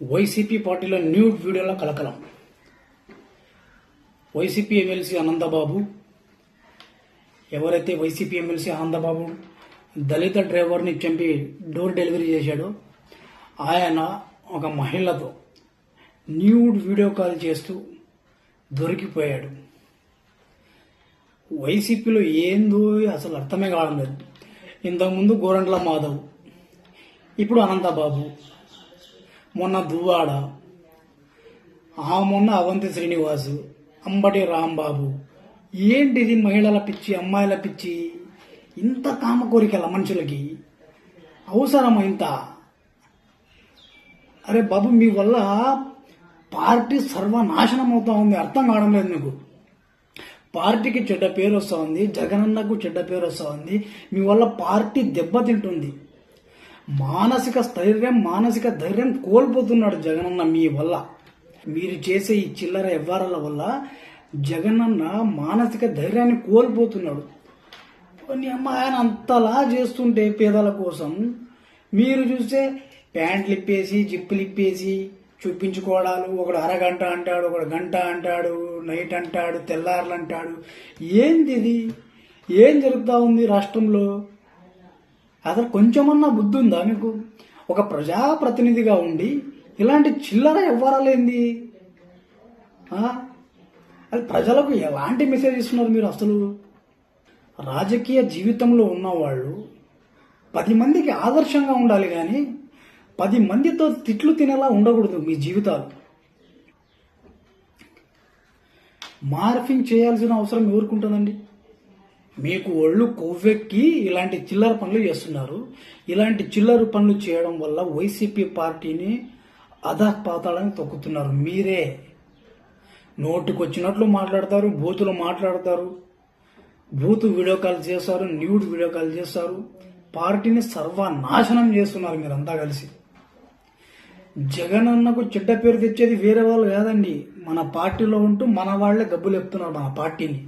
YCP పార్టీలో nude వీడియోల కలకలం. వైసీపీ ఎమ్మెల్సీ అనంతబాబు ఎవరైతే వైసీపీ ఎమ్మెల్సీ ఆనందబాబు దళిత డ్రైవర్ని చంపి డోర్ డెలివరీ చేశాడో ఆయన ఒక మహిళతో న్యూడ్ వీడియో కాల్ చేస్తూ దొరికిపోయాడు. వైసీపీలో ఏందో అసలు అర్థమే కావడం లేదు. ఇంతకుముందు గోరంట్ల మాధవ్ ఇప్పుడు అనంతబాబు. మొన్న దువ్వాడ ఆ మొన్న అవంతి శ్రీనివాసు అంబటి రాంబాబు. ఏంటిది మహిళల పిచ్చి అమ్మాయిల పిచ్చి? ఇంత కామ కోరికల మనుషులకి అవసరమా ఇంత అరే బాబు మీ వల్ల పార్టీ సర్వనాశనం అవుతా ఉంది. అర్థం కావడం లేదు మీకు. పార్టీకి చెడ్డ పేరు వస్తూ ఉంది జగనన్నకు చెడ్డ పేరు వస్తూ ఉంది. మీ వల్ల పార్టీ దెబ్బతింటుంది. మానసిక స్థైర్యం మానసిక ధైర్యం కోల్పోతున్నాడు జగనన్న మీ వల్ల. మీరు చేసే ఈ చిల్లర వ్యవహారాల వల్ల జగనన్న మానసిక ధైర్యాన్ని కోల్పోతున్నాడు. కొన్ని అమ్మ ఆయన అంతలా చేస్తుంటే పేదల కోసం మీరు చూస్తే ప్యాంట్లు ఇప్పేసి జిప్పులు ఇప్పేసి చూపించుకోవడాలు ఒకడు అరగంట అంటాడు ఒకడు గంట అంటాడు నైట్ అంటాడు తెల్లారులు అంటాడు. ఏంది ఇది ఏం జరుగుతూ ఉంది రాష్ట్రంలో? అసలు కొంచెమన్నా బుద్ధి ఉందా మీకు ఒక ప్రజాప్రతినిధిగా ఉండి ఇలాంటి చిల్లర వ్యవహారాలేంది అది ప్రజలకు ఎలాంటి మెసేజ్ ఇస్తున్నారు మీరు అసలు? రాజకీయ జీవితంలో ఉన్నవాళ్ళు పది మందికి ఆదర్శంగా ఉండాలి కానీ పది మందితో తిట్లు తినేలా ఉండకూడదు మీ జీవితాలు. మార్ఫింగ్ చేయాల్సిన అవసరం ఎవరుకుంటుందండి మీకు ఒళ్ళు కొవ్వెక్కి ఇలాంటి చిల్లర పనులు చేస్తున్నారు. ఇలాంటి చిల్లర పనులు చేయడం వల్ల వైసీపీ పార్టీని అధపాతాలని తొక్కుతున్నారు. మీరే. నోటికొచ్చినట్లు మాట్లాడతారు బూతులు మాట్లాడతారు బూత్ వీడియో కాల్ చేస్తారు న్యూడ్ వీడియో కాల్ చేస్తారు పార్టీని సర్వనాశనం చేస్తున్నారు మీరంతా కలిసి. జగన్ అన్నకు చెడ్డ పేరు తెచ్చేది వేరే వాళ్ళు కాదండి. మన పార్టీలో ఉంటూ మన వాళ్ళే గబ్బులు చెప్తున్నారు మన పార్టీని.